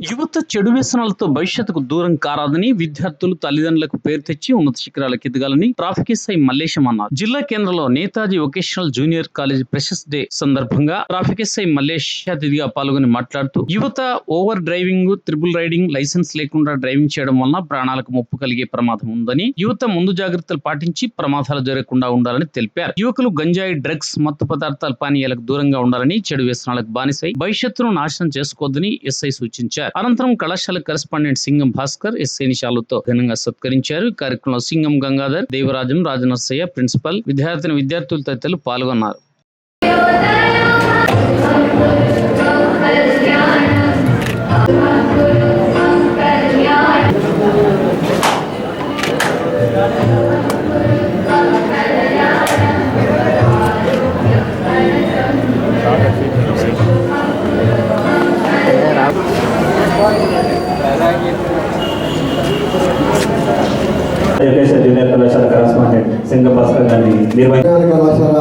యువత చెడు వ్యసనాలతో భవిష్యత్తుకు దూరం కారాదని విద్యార్థులు తల్లిదండ్రులకు పేరు తెచ్చి ఉన్నత శిఖరాలకు ఎదగాలని ట్రాఫిక్ ఎస్ఐ మల్లేశం అన్నారు. జిల్లా కేంద్రంలో Netaji vocational junior college freshers day సందర్భంగా ట్రాఫిక్ ఎస్ఐ మల్లేష్ అతిథిగా పాల్గొని మాట్లాడుతూ యువత over driving triple riding license లేకుండా డ్రైవింగ్ చేయడం వలన ప్రాణాలకు ముప్పు కలిగే ప్రమాదం ఉందని యువత ముందు జాగ్రత్తలు పాటించి ప్రమాదాలు జరగకుండా ఉండాలని తెలిపారు. యువకులు గంజాయి డ్రగ్స్ మత్తు పదార్థాల పానీయాలకు దూరంగా ఉండాలని చెడు వ్యసనాలకు బానిసై భవిష్యత్తును నాశనం చేసుకోవద్దని ఎస్ఐ సూచించారు. అనంతరం కళాశాల కరెస్పాండెంట్ సింగం భాస్కర్ ఎస్ నిషాలతో ఘనంగా సత్కరించారు. కార్యక్రమంలో సింగం గంగాధర్ దేవరాజం రాజనర్సయ్య ప్రిన్సిపల్ విద్యార్థిని విద్యార్థులు తదితరులు పాల్గొన్నారు. సింగం నిర్వహించారు కళాశాల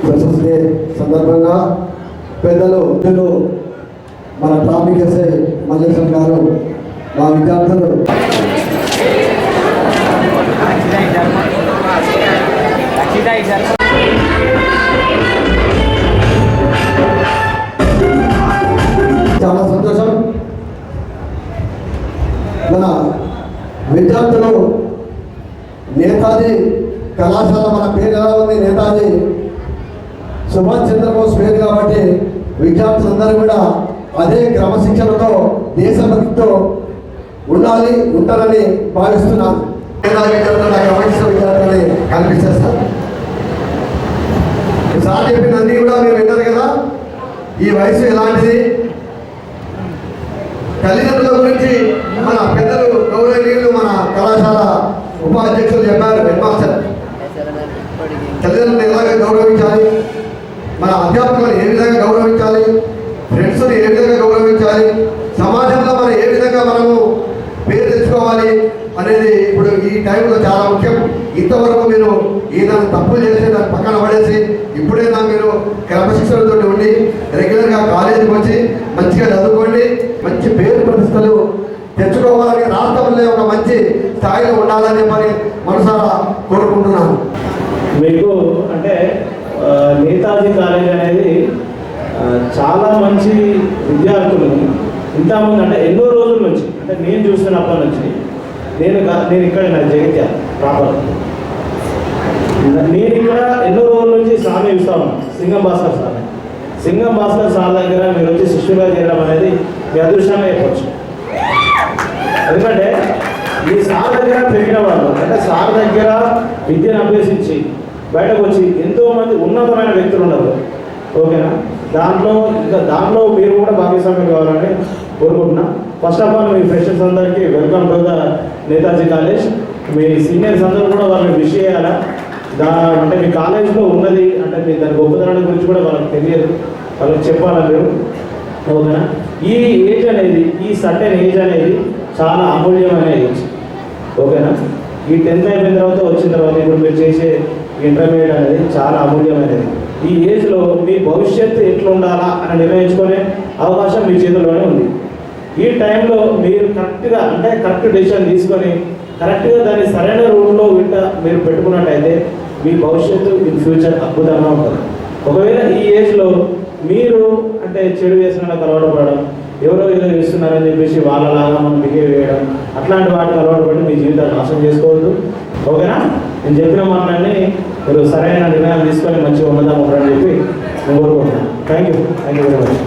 ఫ్రెషర్స్ డే సందర్భంగా పెద్దలు పెద్దలు మన ట్రాఫిక్ ఎస్ఐ మల్లేశం గారు మా విద్యార్థులు. చాలా సంతోషం. మన విద్యార్థులు నేతాజీ కళాశాల మన పేరు ఎలా ఉంది నేతాజీ? సుభాష్ చంద్రబోస్ పేరు కాబట్టి విద్యార్థులందరూ కూడా అదే క్రమశిక్షణతో దేశభక్తితో ఉండాలి ఉంటారని భావిస్తున్నాను విద్యార్థులని కనిపిస్తారు సార్ చెప్పినన్నీ కూడా మీరు విన్నారు కదా? ఈ వయసు ఎలాంటిది? తల్లిదండ్రుల గురించి మన పెద్దలు గౌరవనీయులు మన కళాశాల ఉపాధ్యక్షులు చెప్పారు. తల్లిదండ్రులను ఎలాగ గౌరవించాలి? మన అధ్యాపకులను ఏ విధంగా గౌరవించాలి? ఫ్రెండ్స్ని ఏ విధంగా గౌరవించాలి? సమాజంలో మనం ఏ విధంగా మనము పేరు తెచ్చుకోవాలి అనేది ఇప్పుడు ఈ టైంలో చాలా ముఖ్యం. ఇంతవరకు మీరు ఏదైనా తప్పులు చేసి దాన్ని పక్కన పడేసి ఇప్పుడైనా మీరు క్రమశిక్షణతో ఉండి రెగ్యులర్గా కాలేజీకి వచ్చి మంచిగా చదువుకోండి మంచి పేరు ప్రతిష్టలు తెచ్చుకోవాలని రాష్ట్రంలో ఒక మంచి స్థాయిలో ఉండాలని చెప్పని మనసారా కోరుకుంటున్నాను. మీకు అంటే నేతాజీ కాలేజ్ అనేది చాలా మంచి విద్యార్థులు. ఇంతకుముందు అంటే ఎన్నో రోజుల నుంచి అంటే నేను చూస్తున్నప్పటి నుంచి నేను నేను ఇక్కడ నా జగిత్యా ప్రాపర్. నేను ఇక్కడ ఎన్నో రోజుల నుంచి స్వామి చూస్తా ఉన్నాను సింగం భాస్కర్ సార్. సింగం భాస్కర్ సార్ దగ్గర మీరు వచ్చి శిష్యుగా చేయడం అనేది మీ అదృష్టంగా చెప్పచ్చు. ఎందుకంటే ఈ సార్ దగ్గర పెరిగిన వాళ్ళు అంటే సార్ దగ్గర విద్యను అభ్యసించి బయటకు వచ్చి ఎంతోమంది ఉన్నతమైన వ్యక్తులు ఉన్నారు. ఓకేనా? దాంట్లో ఇంకా దాంట్లో మీరు కూడా భాగస్వామ్యం కావాలని కోరుకుంటున్నా. ఫస్ట్ ఆఫ్ ఆల్ మీ ఫ్రెషర్స్ అందరికీ welcome to the Netaji college me seniors అందరూ కూడా వాళ్ళని విష్ చేయాలా? దా అంటే మీ కాలేజ్లో ఉన్నది అంటే మీ దాని గొప్పతనం గురించి కూడా వాళ్ళకి తెలియదు. వాళ్ళకి చెప్పాలా మీరు? ఓకేనా? ఈ ఏజ్ అనేది ఈ సర్టెన్ ఏజ్ అనేది చాలా అమూల్యమైన ఏజ్ ఓకేనా? ఈ టెన్త్ అయిపోయిన తర్వాత వచ్చిన తర్వాత ఇప్పుడు మీరు చేసే ఇంటర్మీడియట్ అనేది చాలా అమూల్యమైనది. ఈ ఏజ్లో మీ భవిష్యత్తు ఎట్లా ఉండాలా అని నిర్ణయించుకునే అవకాశం మీ చేతుల్లోనే ఉంది. ఈ టైంలో మీరు కరెక్ట్గా అంటే కరెక్ట్ డెసిషన్ తీసుకొని కరెక్ట్గా దాన్ని సరైన రూట్లో వింట మీరు పెట్టుకున్నట్టయితే మీ భవిష్యత్తు ఇన్ ఫ్యూచర్ అద్భుతంగా ఉంటుంది. ఒకవేళ ఈ ఏజ్లో మీరు అంటే చెడు వేసిన అలవాటు పడడం ఎవరో ఏదో చేస్తున్నారని చెప్పేసి వాళ్ళలాగా మనం బిహేవ్ చేయడం అట్లాంటి వాటికి అలవాటు పడి మీ జీవితాన్ని నాశనం చేసుకోవద్దు. ఓకేనా? నేను చెప్పిన మాటలన్నీ మీరు సరైన నిర్ణయాలు తీసుకొని మంచిగా ఉన్నదాం అని చెప్పి కోరుకుంటున్నాను. Thank you thank you very much